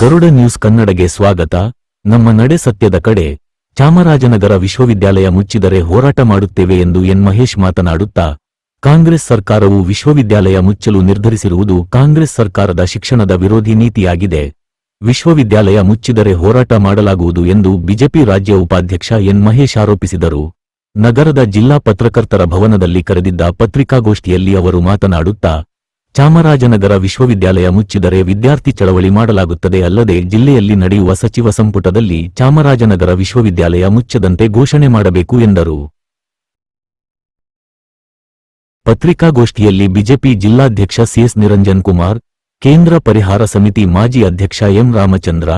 Garuda news ಕನ್ನಡಗೆ ಸ್ವಾಗತ. ನಮ್ಮ ನಡೆ ಸತ್ಯದ ಕಡೆ ಚಾಮರಾಜನಗರ ವಿಶ್ವವಿದ್ಯಾಲಯ ಮುಚ್ಚಿದರೆ ಹೋರಾಟ ಮಾಡುತ್ತೇವೆ ಎಂದು ಎನ್ ಮಹೇಶ್ ಮಾತನಾಡುತ್ತಾ, ಕಾಂಗ್ರೆಸ್ ಸರ್ಕಾರವು ವಿಶ್ವವಿದ್ಯಾಲಯ ಮುಚ್ಚಲು ನಿರ್ಧರಿಸಿರುವುದು ಕಾಂಗ್ರೆಸ್ ಸರ್ಕಾರದ ಶಿಕ್ಷಣದ ವಿರೋಧಿ ನೀತಿಯಾಗಿದೆ. ವಿಶ್ವವಿದ್ಯಾಲಯ ಮುಚ್ಚಿದರೆ ಹೋರಾಟ ಮಾಡಲಾಗುವುದು ಎಂದು ಬಿಜೆಪಿ ರಾಜ್ಯ ಉಪಾಧ್ಯಕ್ಷ ಎನ್ ಮಹೇಶ್ ಆರೋಪಿಸಿದರು. ನಗರದ ಜಿಲ್ಲಾ ಪತ್ರಕರ್ತರ ಭವನದಲ್ಲಿ ಕರೆದಿದ್ದ ಪತ್ರಿಕಾಗೋಷ್ಠಿಯಲ್ಲಿ ಅವರು ಮಾತನಾಡುತ್ತಾ ಚಾಮರಾಜನಗರ ವಿಶ್ವವಿದ್ಯಾಲಯ ಮುಚ್ಚಿದರೆ ವಿದ್ಯಾರ್ಥಿ ಚಳವಳಿ ಮಾಡಲಾಗುತ್ತದೆ ಅಲ್ಲದೆ ಜಿಲ್ಲೆಯಲ್ಲಿ ನಡೆಯುವ ಸಚಿವ ಸಂಪುಟದಲ್ಲಿ ಚಾಮರಾಜನಗರ ವಿಶ್ವವಿದ್ಯಾಲಯ ಮುಚ್ಚದಂತೆ ಘೋಷಣೆ ಮಾಡಬೇಕು ಎಂದರು. ಪತ್ರಿಕಾಗೋಷ್ಠಿಯಲ್ಲಿ ಬಿಜೆಪಿ ಜಿಲ್ಲಾಧ್ಯಕ್ಷ ಸಿಎಸ್ ನಿರಂಜನ್ ಕುಮಾರ್, ಕೇಂದ್ರ ಪರಿಹಾರ ಸಮಿತಿ ಮಾಜಿ ಅಧ್ಯಕ್ಷ ಎಂ ರಾಮಚಂದ್ರ,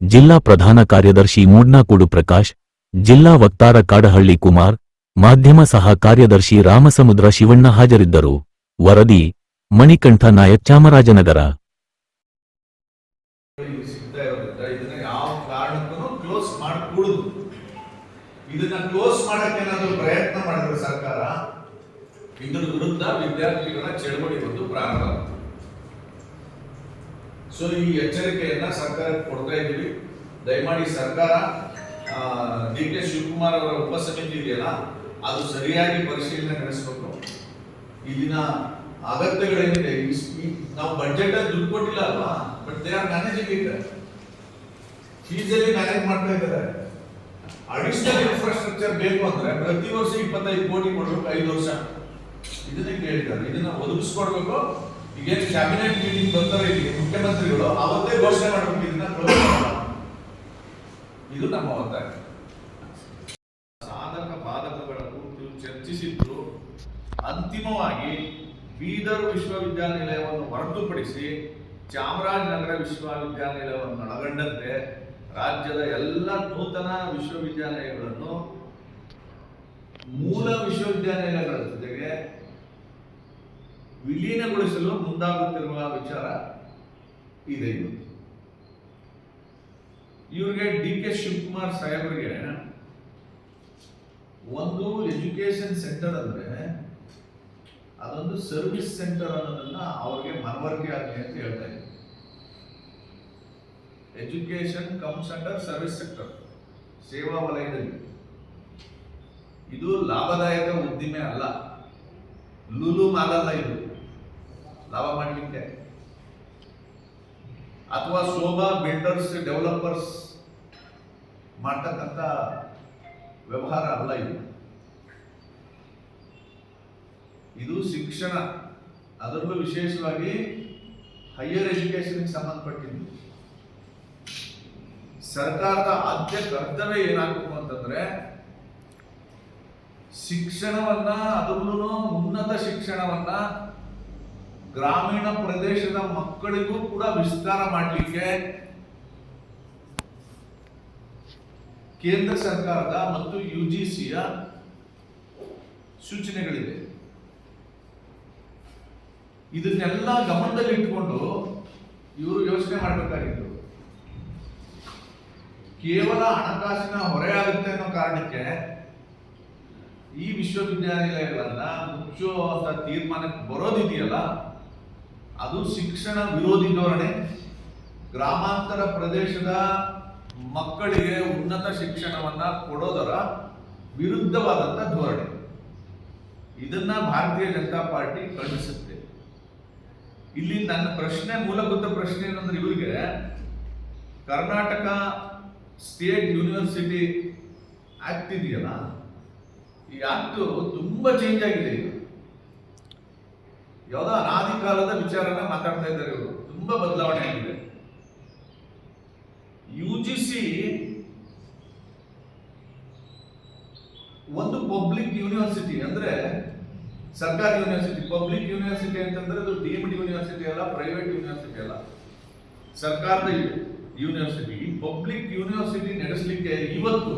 ಜಿಲ್ಲಾ ಪ್ರಧಾನ ಕಾರ್ಯದರ್ಶಿ ಮೂಡ್ನಾಕೂಡು ಪ್ರಕಾಶ್, ಜಿಲ್ಲಾ ವಕ್ತಾರ ಕಾಡಹಳ್ಳಿ ಕುಮಾರ್, ಮಾಧ್ಯಮ ಸಹ ಕಾರ್ಯದರ್ಶಿ ರಾಮಸಮುದ್ರ ಶಿವಣ್ಣ ಹಾಜರಿದ್ದರು. ವರದಿ ಮಣಿಕಂಠ ನಾಯಕ್ ಚಾಮರಾಜನಗರ. ಇದನ್ನ ಕ್ಲೋಸ್ ಇದನ್ನ ಮಾಡಕ್ಕೆ ಏನಾದ್ರು ಪ್ರಯತ್ನ ಮಾಡಿದ್ರೆ ಸರ್ಕಾರ ಇದ್ರ ವಿರುದ್ಧ ವಿದ್ಯಾರ್ಥಿಗಳ ಚಳವಳಿ ಒಂದು ಪ್ರಾರಂಭ ಸೊ ಈ ಎಚ್ಚರಿಕೆಯನ್ನ ಸರ್ಕಾರಕ್ಕೆ ಕೊಡ್ತಾ ಇದ್ದೀವಿ. ದಯಮಾಡಿ ಸರ್ಕಾರ ಡಿ ಕೆ ಶಿವಕುಮಾರ್ ಅವರ ಉಪಸಮಿತಿ ಇದೆಯಲ್ಲ, ಅದು ಸರಿಯಾಗಿ ಪರಿಶೀಲನೆ ನಡೆಸಬೇಕು. ಇಲ್ಲಿನ ಅಗತ್ಯಗಳೇನಿದೆ? ನಾವು ಬಜೆಟ್ ಅಲ್ಲಿ ದುಡ್ಡು ಕೊಟ್ಟಿಲ್ಲ ಅಲ್ವಾ? But they are managing it fees ಅಲ್ಲಿ ಮ್ಯಾನೇಜ್ ಮಾಡ್ತಾ ಇದ್ದಾರೆ. ಅಡಿಷನಲ್ ಇನ್ಫ್ರಾಸ್ಟ್ರಕ್ಚರ್ ಬೇಕು ಅಂದ್ರೆ ಪ್ರತಿ ವರ್ಷ ಇಪ್ಪತ್ತೈದು ಕೋಟಿ ಕೊಡ್ಬೇಕು, ಐದು ವರ್ಷ. ಇದನ್ನೇ ಕೇಳಿದ್ದಾರೆ ಇದನ್ನ ಒದಗಿಸ್ಕೊಡ್ಬೇಕು. ಈಗೇನು ಕ್ಯಾಬಿನೆಟ್ ಮೀಟಿಂಗ್ ಬರ್ತಾರೆ ಇಲ್ಲಿ, ಮುಖ್ಯಮಂತ್ರಿಗಳು, ಅವತ್ತೇ ಘೋಷಣೆ ಮಾಡಬೇಕು ಇದನ್ನ ಇದು ನಮ್ಮ ಒತ್ತಾಯ. ಸಾಧಕ ಬಾಧಕಗಳ ಕುರಿತು ಚರ್ಚಿಸಿದ್ರು ಅಂತಿಮವಾಗಿ ಬೀದರ್ ವಿಶ್ವವಿದ್ಯಾನಿಲಯವನ್ನು ಹೊರತುಪಡಿಸಿ ಚಾಮರಾಜನಗರ ವಿಶ್ವವಿದ್ಯಾನಿಲಯವನ್ನು ಒಳಗೊಂಡಂತೆ ರಾಜ್ಯದ ಎಲ್ಲ ನೂತನ ವಿಶ್ವವಿದ್ಯಾಲಯಗಳನ್ನು ಮೂಲ ವಿಶ್ವವಿದ್ಯಾನಿಲಯಗಳ ಜೊತೆಗೆ ವಿಲೀನಗೊಳಿಸಲು ಮುಂದಾಗುತ್ತಿರುವ ವಿಚಾರ ಇದೆ ಇವತ್ತು ಇವರಿಗೆ ಡಿ ಕೆ ಶಿವಕುಮಾರ್ ಸಾಹೇಬರಿಗೆ ಒಂದು ಎಜುಕೇಶನ್ ಸೆಂಟರ್ ಅಂದ್ರೆ ಅದೊಂದು ಸರ್ವಿಸ್ ಸೆಂಟರ್ ಅನ್ನೋದನ್ನ ಅವ್ರಿಗೆ ಮನವರಿಕೆ ಆಗಲಿ ಅಂತ ಹೇಳ್ತಾ ಇದ್ದೀನಿ. Education comes under service sector ಸೇವಾ ವಲಯದಲ್ಲಿ. ಇದು ಲಾಭದಾಯಕ ಉದ್ದಿಮೆ ಅಲ್ಲ. ಲೂಲು ಮಾಲಲ್ಲ ಇದು. ಲಾಭ ಮಾಡಲಿಕ್ಕೆ. ಅಥವಾ ಶೋಭಾ ಬಿಲ್ಡರ್ಸ್ ಡೆವಲಪರ್ಸ್ ಮಾಡ್ತಕ್ಕಂಥ ವ್ಯವಹಾರ ಅಲ್ಲ ಇದು. ಇದು ಶಿಕ್ಷಣ. ಅದರಲ್ಲೂ ವಿಶೇಷವಾಗಿ ಹೈಯರ್ ಎಜುಕೇಶನ್ಗೆ ಸಂಬಂಧಪಟ್ಟಿದ್ದು. ಸರ್ಕಾರದ ಆದ್ಯ ಕರ್ತವ್ಯ ಏನಾಗಬೇಕು ಅಂತಂದ್ರೆ ಶಿಕ್ಷಣವನ್ನ, ಅದರಲ್ಲೂ ಉನ್ನತ ಶಿಕ್ಷಣವನ್ನ ಗ್ರಾಮೀಣ ಪ್ರದೇಶದ ಮಕ್ಕಳಿಗೂ ಕೂಡ ವಿಸ್ತಾರ ಮಾಡಲಿಕ್ಕೆ ಕೇಂದ್ರ ಸರ್ಕಾರದ ಮತ್ತು ಯು ಜಿ ಸಿಯ ಸೂಚನೆಗಳಿವೆ. ಇದನ್ನೆಲ್ಲ ಗಮನದಲ್ಲಿ ಇಟ್ಕೊಂಡು ಇವರು ಯೋಚನೆ ಮಾಡಬೇಕಾಗಿತ್ತು. ಕೇವಲ ಹಣಕಾಸಿನ ಹೊರೆ ಆಗುತ್ತೆ ಅನ್ನೋ ಕಾರಣಕ್ಕೆ ಈ ವಿಶ್ವವಿದ್ಯಾನಿಲಯಗಳನ್ನ ಮುಚ್ಚುವಂತ ತೀರ್ಮಾನಕ್ಕೆ ಬರೋದಿದೆಯಲ್ಲ, ಅದು ಶಿಕ್ಷಣ ವಿರೋಧಿ ಧೋರಣೆ. ಗ್ರಾಮಾಂತರ ಪ್ರದೇಶದ ಮಕ್ಕಳಿಗೆ ಉನ್ನತ ಶಿಕ್ಷಣವನ್ನ ಕೊಡೋದರ ವಿರುದ್ಧವಾದಂತ ಧೋರಣೆ. ಇದನ್ನ ಭಾರತೀಯ ಜನತಾ ಪಾರ್ಟಿ ಖಂಡಿಸುತ್ತೆ. ಇಲ್ಲಿ ನನ್ನ ಪ್ರಶ್ನೆ, ಮೂಲಭೂತ ಪ್ರಶ್ನೆ ಏನಂದ್ರೆ ಇವರಿಗೆ, ಕರ್ನಾಟಕ ಸ್ಟೇಟ್ ಯೂನಿವರ್ಸಿಟಿ ಆಕ್ಟ್ ಇದೆಯಲ್ಲ, ಈ ಆಕ್ಟ್ ತುಂಬಾ ಚೇಂಜ್ ಆಗಿದೆ ಈಗ. ಯಾವುದೋ ಅನಾದಿ ಕಾಲದ ವಿಚಾರನ ಮಾತಾಡ್ತಾ ಇದ್ದಾರೆ ಇವರು. ತುಂಬಾ ಬದಲಾವಣೆ ಆಗಿದೆ. ಯು ಜಿ ಸಿ ಒಂದು ಪಬ್ಲಿಕ್ ಯೂನಿವರ್ಸಿಟಿ ಅಂದ್ರೆ ಸರ್ಕಾರಿ ಯೂನಿವರ್ಸಿಟಿ ಪಬ್ಲಿಕ್ ಯೂನಿವರ್ಸಿಟಿ ಅಂತಂದ್ರೆ ಅದು ಡೀಮ್ಡ್ ಯೂನಿವರ್ಸಿಟಿ ಅಲ್ಲ ಪ್ರೈವೇಟ್ ಯೂನಿವರ್ಸಿಟಿ ಅಲ್ಲ. ಸರ್ಕಾರದ ಯೂನಿವರ್ಸಿಟಿ ಪಬ್ಲಿಕ್ ಯೂನಿವರ್ಸಿಟಿ ನಡೆಸಲಿಕ್ಕೆ ಇವತ್ತು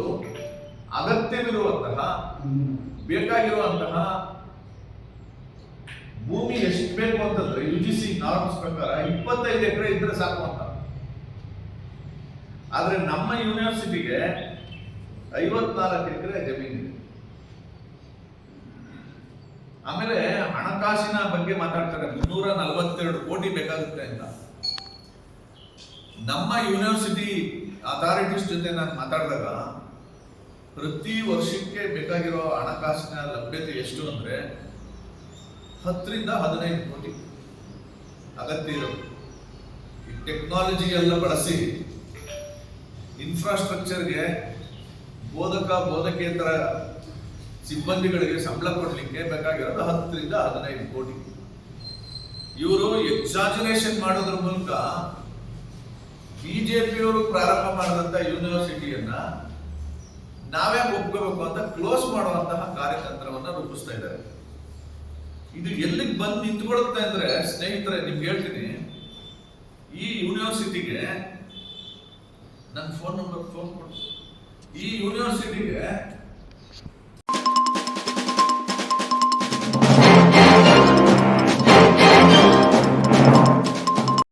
ಅಗತ್ಯವಿರುವಂತಹ, ಬೇಕಾಗಿರುವಂತಹ ಭೂಮಿ ಎಷ್ಟು ಬೇಕು ಅಂತಂದ್ರೆ ಯು ಜಿ ಸಿ ನಾರ್ಮ್ಸ್ ಪ್ರಕಾರ ಇಪ್ಪತ್ತೈದು ಎಕರೆ ಇದ್ರೆ ಸಾಕು ಅಂತ. ಆದ್ರೆ ನಮ್ಮ ಯೂನಿವರ್ಸಿಟಿಗೆ ಐವತ್ನಾಲ್ಕು ಎಕರೆ ಜಮೀನಿದೆ. ಆಮೇಲೆ ಹಣಕಾಸಿನ ಬಗ್ಗೆ ಮಾತಾಡ್ತಾರೆ. ಮುನ್ನೂರ ನಲವತ್ತೆರಡು ಕೋಟಿ ಬೇಕಾಗುತ್ತೆ ಅಂತ. ನಮ್ಮ ಯೂನಿವರ್ಸಿಟಿ ಅಥಾರಿಟೀಸ್ ಜೊತೆ ನಾನು ಮಾತಾಡಿದಾಗ ಪ್ರತಿ ವರ್ಷಕ್ಕೆ ಬೇಕಾಗಿರೋ ಹಣಕಾಸಿನ ಲಭ್ಯತೆ ಎಷ್ಟು ಅಂದ್ರೆ ಹತ್ತರಿಂದ ಹದಿನೈದು ಕೋಟಿ. ಅಗತ್ಯ ಇರೋದು ಈ ಟೆಕ್ನಾಲಜಿ ಎಲ್ಲ ಬಳಸಿ ಇನ್ಫ್ರಾಸ್ಟ್ರಕ್ಚರ್ಗೆ ಬೋಧಕ, ಬೋಧಕೇತರ ಸಿಬ್ಬಂದಿಗಳಿಗೆ ಸಂಬಳ ಕೊಡ್ಲಿಕ್ಕೆ ಬೇಕಾಗಿರೋದು ಹತ್ತರಿಂದ ಹದಿನೈದು ಕೋಟಿ. ಇವರು ಎಕ್ಸಾಜುರೇಷನ್ ಮಾಡೋದ್ರ ಮೂಲಕ ಬಿಜೆಪಿಯವರು ಪ್ರಾರಂಭ ಮಾಡಿದಂತ ಯೂನಿವರ್ಸಿಟಿಯನ್ನ ನಾವೇ ಒಪ್ಕೋಬೇಕು ಅಂತ ಕ್ಲೋಸ್ ಮಾಡುವಂತಹ ಕಾರ್ಯತಂತ್ರವನ್ನ ರೂಪಿಸ್ತಾ ಇದ್ದಾರೆ. ಇದು ಎಲ್ಲಿಗೆ ಬಂದು ನಿಂತ್ಕೊಳ್ಳುತ್ತೆ ಅಂದ್ರೆ, ಸ್ನೇಹಿತರೆ, ನಿಮ್ಗೆ ಹೇಳ್ತೀನಿ. ಈ ಯೂನಿವರ್ಸಿಟಿಗೆ ನನ್ನ ಫೋನ್ ನಂಬರ್ ಫೋನ್ ಕೊಡಿ. ಈ ಯೂನಿವರ್ಸಿಟಿಗೆ